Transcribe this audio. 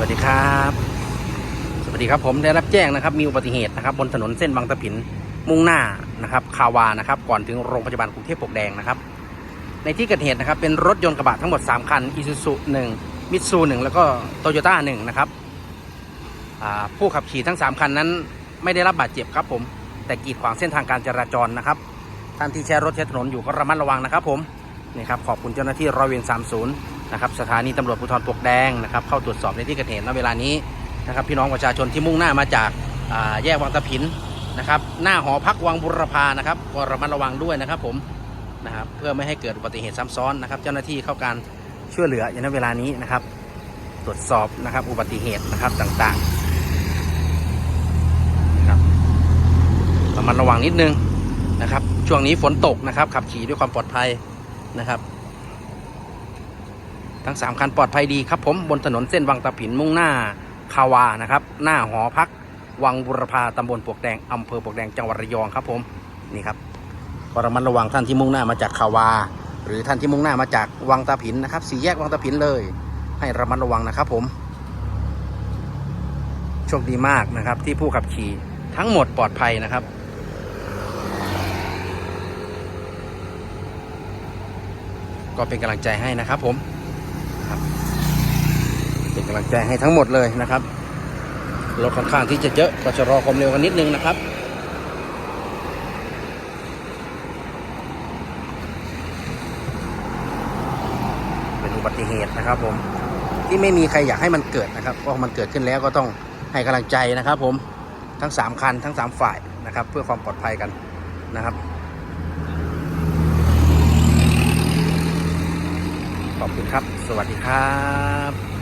วัสดีครับ สวัสดีครับผมได้รับแจ้งนะครับ มีอุบัติเหตุนะครับ บนถนนเส้นบางตะผินมุ่งหน้านะครับ คาวานะครับ ก่อนถึงโรงพยาบาลกรุงเทพปกแดงนะครับ ในที่เกิดเหตุนะครับ เป็นรถยนต์กระบะทั้งหมด 3 คันอีซูซุหนึ่งมิตซูหนึ่งแล้วก็โตโยต้าหนึ่งนะครับผู้ขับขี่ทั้ง 3 คันนั้น ไม่ได้รับบาดเจ็บครับผม แต่กีดขวางเส้นทางการจราจรนะครับท่านที่ใช้รถใช้ถนนอยู่ก็ระมัดระวังนะครับ ผมนี่ครับขอบคุณเจ้าหน้าที่ร้อยเวร30 นะครับสถานีตำรวจภูธรปวกแดงนะครับเข้าตรวจสอบในที่เกิดเหตุณเวลานี้นะครับพี่น้องประชาชนที่มุ่งหน้ามาจากาแยกวังตะผินนะครับหน้าหอพักวังบุรพานะครับก็ระมัดระวังด้วยนะครับผมนะครับเพื่อไม่ให้เกิดอุบัติเหตุซ้ำซ้อนนะครับ เจ้าหน้าที่เข้าการช่วยเหลืออยู่ในเวลานี้นะครับ ตรวจสอบนะครับอุบัติเหตุนะครับต่างๆนะครับระมัดระวังนิดนึงนะครับ ช่วงนี้ฝนตกนะครับ ขับขี่ด้วยความปลอดภัยนะครับ ทั้ง 3 คันปลอดภัยดีครับผมบนถนนเส้นวังตะผินมุ่งหน้าคาวานะครับหน้าหอพัก วังบุรพาตำบลปวกแดงอำเภอปวกแดงจังหวัดระยองครับผมนี่ครับก็ระมัดระวังท่านที่มุ่งหน้ามาจากคาวา หรือท่านที่มุ่งหน้ามาจากวังตะผินนะครับสี่แยกวังตะผินเลย ให้ระมัดระวังนะครับผมโชคดีมากนะครับที่ผู้ขับขี่ทั้งหมดปลอดภัยนะครับก็เป็นกำลังใจให้นะครับผม เป็นกำลังใจให้ทั้งหมดเลยนะครับรถค่อนข้างที่จะเยอะก็จะรอความเร็วกันนิดนึงนะครับเป็นอุบัติเหตุนะครับผมที่ไม่มีใครอยากให้มันเกิดนะครับเพราะมันเกิดขึ้นแล้วก็ต้องให้กำลังใจนะครับ ผมทั้ง 3 คันทั้ง 3 ฝ่ายนะครับ เพื่อความปลอดภัยกันนะครับ สวัสดีครับ